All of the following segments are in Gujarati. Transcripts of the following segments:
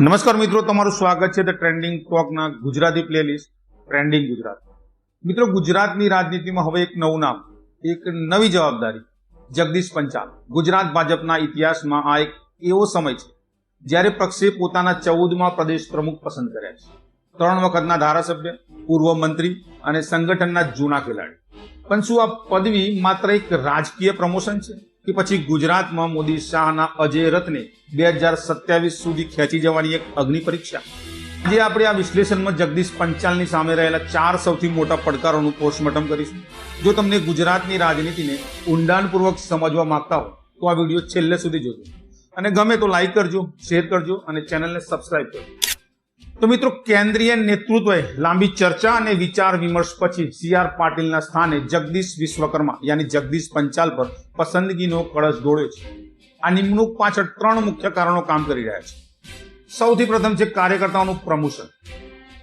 નમસ્કાર મિત્રો, તમારું સ્વાગત છે ધ ટ્રેન્ડિંગ ટોકના ગુજરાતી પ્લેલિસ્ટ ટ્રેન્ડિંગ ગુજરાત. મિત્રો, ગુજરાતની રાજનીતિમાં હવે એક નવું નામ, એક નવી જવાબદારી, જગદીશ પંચાલ. ગુજરાત ભાજપના ઇતિહાસમાં આ એક એવો સમય છે, જ્યારે પક્ષે પોતાના ચૌદમાં પ્રદેશ પ્રમુખ પસંદ કર્યા છે. ત્રણ વખતના ધારાસભ્ય, પૂર્વ મંત્રી અને સંગઠનના જૂના ખેલાડી. પણ શું આ પદવી માત્ર એક રાજકીય પ્રમોશન છે? કે પછી ગુજરાતમાં મોદી શાહના અજય રથને બે હજાર સત્યાવીસ સુધી ખેંચી જવાની એક અગ્નિ પરીક્ષા. આજે આપણે આ વિશ્લેષણમાં જગદીશ પંચાલની સામે રહેલા ચાર સૌથી મોટા પડકારોનું પોસ્ટમોર્ટમ કરીશું. જો તમને ગુજરાતની રાજનીતિને ઊંડાણપૂર્વક સમજવા માંગતા હો, તો આ વીડિયો છેલ્લે સુધી જોજો. અને ગમે તો લાઈક કરજો શેર કરજો અને ચેનલને સબસ્ક્રાઈબ કરજો. તો મિત્રો, કેન્દ્રીય નેતૃત્વએ લાંબી ચર્ચા અને વિચાર વિમર્શ પછી સી આર પાટીલના સ્થાને જગદીશ વિશ્વકર્મા, યાની જગદીશ પંચાલ પર પસંદગીનો કળશ દોડ્યો છે. આ નિમણૂક પાછળ ત્રણ મુખ્ય કારણો કામ કરી રહ્યા છે. સૌથી પ્રથમ છે કાર્યકર્તાઓનું પ્રમોશન.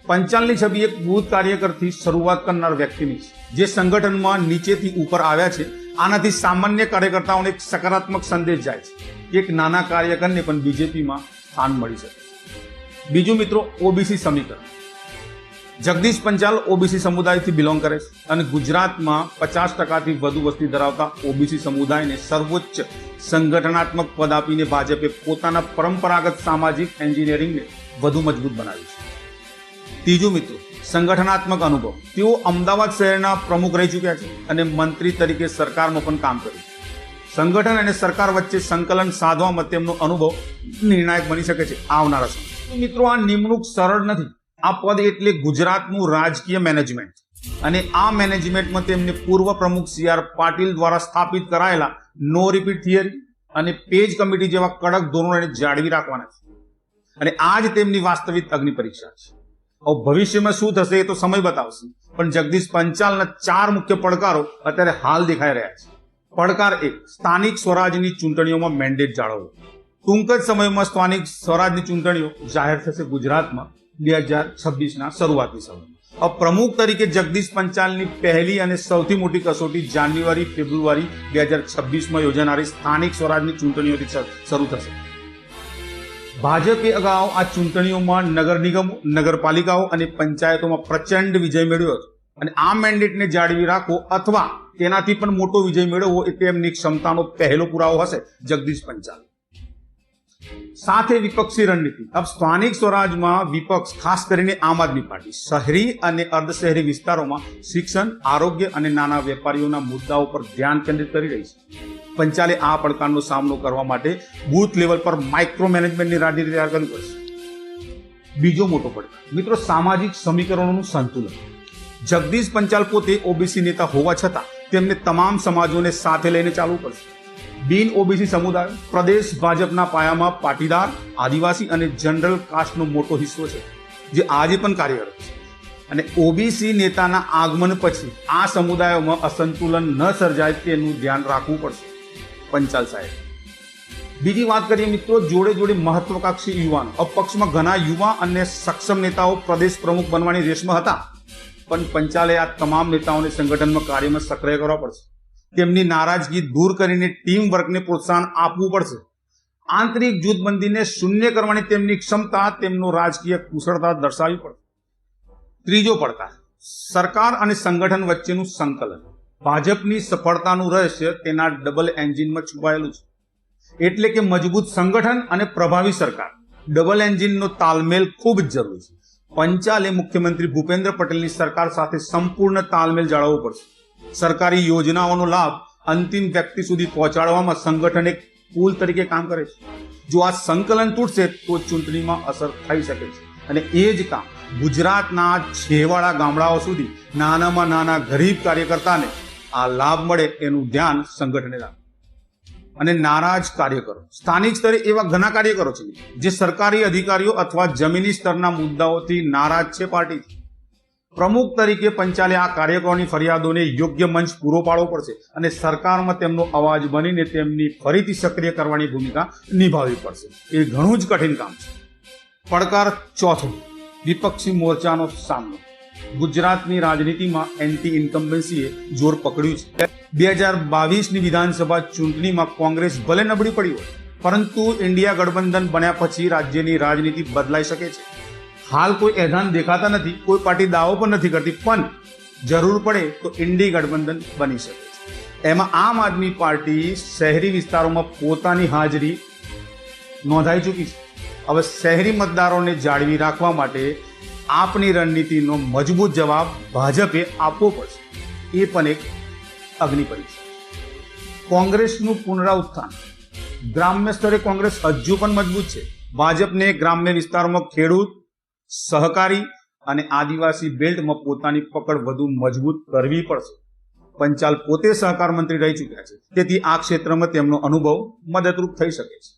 પંચાલની છબી એક બૂથ કાર્યકરથી શરૂઆત કરનાર વ્યક્તિની છે. જે સંગઠનમાં નીચેથી ઉપર આવ્યા છે, આનાથી સામાન્ય કાર્યકર્તાઓને એક સકારાત્મક સંદેશ જાય છે એક નાના કાર્યકરને પણ બીજેપીમાં સ્થાન મળી શકે. બીજું મિત્રો ઓબીસી સમીકરણ. જગદીશ પંચાલ ઓબીસી સમુદાયથી બિલોંગ કરે છે અને ગુજરાતમાં પચાસ ટકાથી વધુ વસ્તી ધરાવતા ઓબીસી સમુદાયને સર્વોચ્ચ સંગઠનાત્મક પદ આપીને ભાજપે પોતાના પરંપરાગત સામાજિક એન્જિનિયરિંગને વધુ મજબૂત બનાવ્યું છે. ત્રીજું મિત્રો, સંગઠનાત્મક અનુભવ. તેઓ અમદાવાદ શહેરના પ્રમુખ રહી ચૂક્યા છે અને મંત્રી તરીકે સરકારમાં પણ કામ કર્યું છે. સંગઠન અને સરકાર વચ્ચે સંકલન સાધવામાં તેમનો અનુભવ નિર્ણાયક બની શકે છે આવનારા સમય મિત્રો, આ નિમણૂક સરળ નથી. આ પદ એટલે ગુજરાતનું રાજકીય મેનેજમેન્ટ અને આ મેનેજમેન્ટમાં તેમને પૂર્વ પ્રમુખ સી આર પાટીલ દ્વારા સ્થાપિત કરાયેલા નો રિપીટ થિયરી અને પેજ કમિટી જેવા કડક ધોરણોને જાળવી રાખવાના છે. અને આ જ તેમની વાસ્તવિક અગ્નિ પરીક્ષા છે. હવે ભવિષ્યમાં શું થશે એ તો સમય બતાવશે. પણ જગદીશ પંચાલના ચાર મુખ્ય પડકારો અત્યારે હાલ દેખાઈ રહ્યા છે. પડકાર એક, સ્થાનિક સ્વરાજની ચૂંટણીઓમાં મેન્ડેટ જાળવવો. ટૂંક જ સમયમાં સ્થાનિક સ્વરાજની ચૂંટણીઓ જાહેર થશે ગુજરાતમાં બે હજાર છવ્વીસના શરૂઆતી સમયમાં. પ્રમુખ તરીકે જગદીશ પંચાલની પહેલી અને સૌથી મોટી કસોટી જાન્યુઆરી, ફેબ્રુઆરી બે હજાર છવ્વીસમાં યોજાનારી સ્થાનિક સ્વરાજની ચૂંટણીઓથી શરૂ થશે. ભાજપે અગાઉ આ ચૂંટણીઓમાં નગર નિગમો, નગરપાલિકાઓ અને પંચાયતોમાં પ્રચંડ વિજય મેળવ્યો હતો. અને આ મેન્ડેટને જાળવી રાખવો અથવા તેનાથી પણ મોટો વિજય મેળવવો એ તેમની ક્ષમતાનો પહેલો પુરાવો હશે જગદીશ પંચાલ. સાથે વિપક્ષી રણનીતિ. અબ સ્થાનિક સ્વરાજમાં વિપક્ષ, ખાસ કરીને આમ આદમી પાર્ટી. શહેરી અને અર્ધ શહેરી વિસ્તારોમાં શિક્ષણ, આરોગ્ય અને નાના વેપારીઓના મુદ્દાઓ પર ધ્યાન કેન્દ્રિત કરી રહી છે. પંચાલે આ પડકારનો સામનો કરવા માટે બૂથ લેવલ પર માઇક્રો મેનેજમેન્ટની રણનીતિ તૈયાર કરવી પડશે. બીજો મોટો પડકાર. મિત્રો, સામાજિક સમીકરણોનું સંતુલન. જગદીશ પંચાલ પોતે ઓબીસી નેતા હોવા છતાં તેમને તમામ સમાજોને સાથે લઈને ચાલવું પડશે. બિન ઓબીસી સમુદાય, પ્રદેશ ભાજપના પાયામાં પાટીદાર, આદિવાસી અને જનરલ કાસ્ટનો મોટો હિસ્સો છે, જે આજે પણ કાર્યરત છે. અને ઓબીસી નેતાના આગમન પછી આ સમુદાયોમાં અસંતુલન ન સર્જાય તેનું ધ્યાન રાખવું પડશે. પંચાલ સાહેબ. બીજી વાત કરીએ મિત્રો, જોડે જોડે મહત્વકાંક્ષી યુવાનો. અપક્ષમાં ઘણા યુવા અને સક્ષમ નેતાઓ પ્રદેશ પ્રમુખ બનવાની રેસમાં હતા. પણ પંચાલે આ તમામ નેતાઓને સંગઠનમાં કાર્યમાં સક્રિય કરવા પડશે. તેમની નારાજગી દૂર કરીને ટીમ વર્કને પ્રોત્સાહન આપવું પડશે. આંતરિક જૂથબંધીને શૂન્ય કરવાની તેમની ક્ષમતા, તેમનો રાજકીય કુશળતા દર્શાવવી પડશે. ત્રીજો પડકાર, સરકાર અને સંગઠન વચ્ચેનું સંકલન. ભાજપની સફળતાનું રહસ્ય તેના ડબલ એન્જિનમાં છુપાયેલું છે. એટલે કે મજબૂત સંગઠન અને પ્રભાવી સરકાર. ડબલ એન્જિનનો તાલમેલ ખૂબ જ જરૂરી છે. પંચાલે મુખ્યમંત્રી ભૂપેન્દ્ર પટેલની સરકાર સાથે સંપૂર્ણ તાલમેલ જાળવવો પડશે. સરકારી યોજનાઓનો લાભ અંતિમ વ્યક્તિ સુધી પહોંચાડવામાં સંગઠન એક પુલ તરીકે કામ કરે છે. જો આ સંકલન તૂટશે તો ચૂંટણીમાં અસર થઈ શકે છે. અને એ જ કામ ગુજરાતના છેવાડા ગામડાઓ સુધી નાનામાં નાના ગરીબ કાર્યકર્તાને આ લાભ મળે એનું ધ્યાન સંગઠને રાખે. અને નારાજ કાર્યકરો, સ્થાનિક સ્તરે એવા ઘણા કાર્યકરો છે જે સરકારી અધિકારીઓ અથવા જમીની સ્તરના મુદ્દાઓથી નારાજ છે પાર્ટીથી પ્રમુખ તરીકે પંચાલે આ કાર્યકરોની ફરિયાદોને યોગ્ય મંચ પૂરો પાડવો પડશે અને સરકારમાં તેમનો અવાજ બનીને તેમની ફરીથી સક્રિય કરવાની ભૂમિકા નિભાવવી પડશે. એ ઘણું જ કઠિન કામ છે. પડકાર ચોથો, વિપક્ષી મોરચાનો સામનો. ગુજરાતની રાજનીતિમાં એન્ટી ઇન્કમ્બન્સીએ જોર પકડ્યું છે. બે હજાર બાવીસની વિધાનસભા ચૂંટણીમાં કોંગ્રેસ ભલે નબળી પડી હોય, પરંતુ ઇન્ડિયા ગઠબંધન બન્યા પછી રાજ્યની રાજનીતિ બદલાઈ શકે છે. હાલ કોઈ એધાન દેખાતા નથી, કોઈ પાર્ટી દાવો પણ નથી કરતી, પણ જરૂર પડે તો ઇન્ડી ગઠબંધન બની શકે એમાં આમ આદમી પાર્ટી શહેરી વિસ્તારોમાં પોતાની હાજરી નોંધાઈ ચૂકી છે. હવે શહેરી મતદારોને જાળવી રાખવા માટે આપની રણનીતિનો મજબૂત જવાબ ભાજપે આપવો પડશે. એ પણ એક અગ્નિ પરીક્ષા. કોંગ્રેસનું પુનરાઉત્થાન. ગ્રામ્ય સ્તરે કોંગ્રેસ હજુ પણ મજબૂત છે. ભાજપને ગ્રામ્ય વિસ્તારોમાં ખેડૂત સહકારી અને આદિવાસી બેલ્ટમાં પોતાની પકડ વધુ મજબૂત કરવી પડશે. પંચાલ પોતે સહકાર મંત્રી રહી ચૂક્યા છે. તેથી આ ક્ષેત્રમાં તેમનો અનુભવ મદદરૂપ થઈ શકે છે.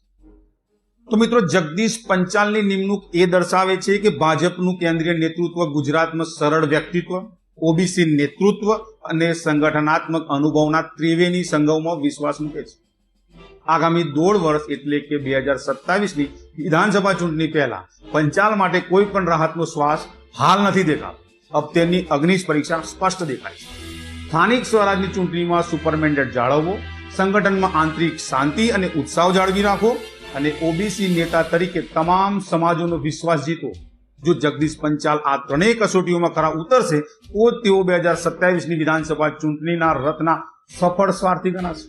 તો મિત્રો, જગદીશ પંચાલની નિમણૂક એ દર્શાવે છે કે ભાજપનું કેન્દ્રીય નેતૃત્વ ગુજરાતમાં સરળ વ્યક્તિત્વ, ઓબીસી નેતૃત્વ અને સંગઠનાત્મક અનુભવના ત્રિવેણી સંગમમાં વિશ્વાસ મૂકે છે. આગામી દોઢ વર્ષ એટલે કે બે હજાર સત્તાવીસની વિધાનસભા ચૂંટણી પહેલા પંચાલ માટે કોઈ પણ રાહતનો શ્વાસ હાલ નથી દેખાતો. અબ તેમની અગ્નિશ પરીક્ષા સ્પષ્ટ દેખાય છે. સ્થાનિક સ્વરાજની ચૂંટણીમાં સુપર મેન્ડેટ જાળવવો, સંગઠનમાં આંતરિક શાંતિ અને ઉત્સાહ જાળવી રાખો અને ઓબીસી નેતા તરીકે તમામ સમાજોનો વિશ્વાસ જીતો જો જગદીશ પંચાલ આ ત્રણેય કસોટીઓમાં ખરા ઉતરશે, તો તેઓ બે હજાર સત્યાવીસની વિધાનસભા ચૂંટણીના રથના સફળ સ્વાર્થી ગણાશે.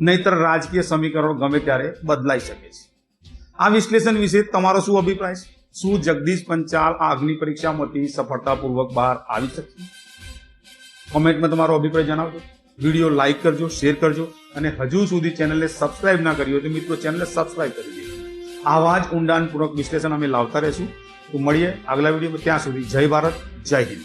નહીતર રાજકીય સમીકરણો ગમે ત્યારે બદલાઈ શકે છે. આ વિશ્લેષણ વિશે તમારો શું અભિપ્રાય છે? શું જગદીશ પંચાલ આ અગ્નિ પરીક્ષામાંથી સફળતાપૂર્વક બહાર આવી શકશે? કોમેન્ટમાં તમારો અભિપ્રાય જણાવજો. વીડિયો લાઇક કરજો, શેર કરજો અને હજુ સુધી ચેનલને સબસ્ક્રાઇબ ના કરી હોય તો મિત્રો ચેનલને સબસ્ક્રાઇબ કરી દેજો. આવા જ ઊંડાણપૂર્વક વિશ્લેષણ અમે લાવતા રહેશું. તો મળીએ આગલા વિડીયોમાં. ત્યાં સુધી જય ભારત, જય હિન્દ.